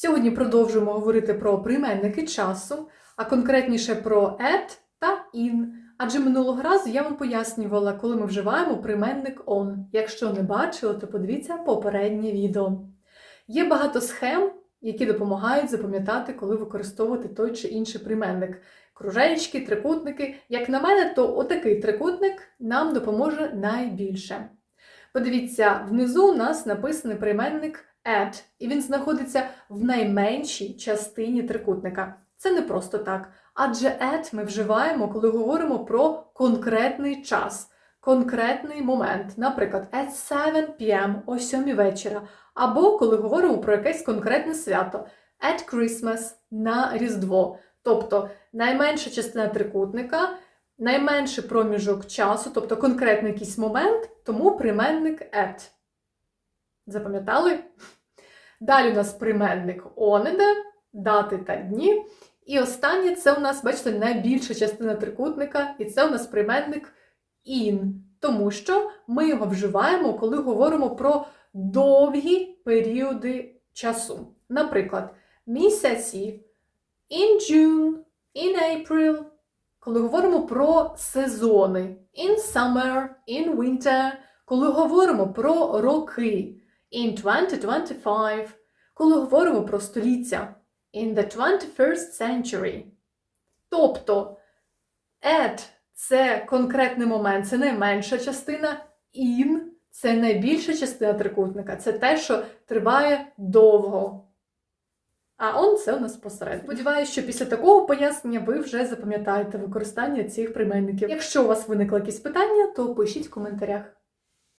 Сьогодні продовжуємо говорити про прийменники часу, а конкретніше про at та in. Адже минулого разу я вам пояснювала, коли ми вживаємо прийменник on. Якщо не бачили, то подивіться попереднє відео. Є багато схем, які допомагають запам'ятати, коли використовувати той чи інший прийменник. Кружечки, трикутники. Як на мене, то отакий трикутник нам допоможе найбільше. Подивіться, внизу у нас написаний прийменник at, і він знаходиться в найменшій частині трикутника. Це не просто так. Адже at ми вживаємо, коли говоримо про конкретний час, конкретний момент. Наприклад, at 7 p.m. о 7 вечора. Або коли говоримо про якесь конкретне свято at Christmas на Різдво. Тобто найменша частина трикутника, найменший проміжок часу, тобто конкретний якийсь момент, тому прийменник at. Запам'ятали? Далі у нас прийменник on дати та дні. І останнє це у нас, бачите, найбільша частина трикутника, і це у нас прийменник in, тому що ми його вживаємо, коли говоримо про довгі періоди часу. Наприклад, місяці in June, in April, коли говоримо про сезони in summer, in winter, коли говоримо про роки in 2025, коли говоримо про століття in the 21st century. Тобто at – це конкретний момент, це найменша частина, in – це найбільша частина трикутника, це те, що триває довго. А он це у нас посередині. Сподіваюсь, що після такого пояснення ви вже запам'ятаєте використання цих прийменників. Якщо у вас виникли якісь питання, то пишіть в коментарях.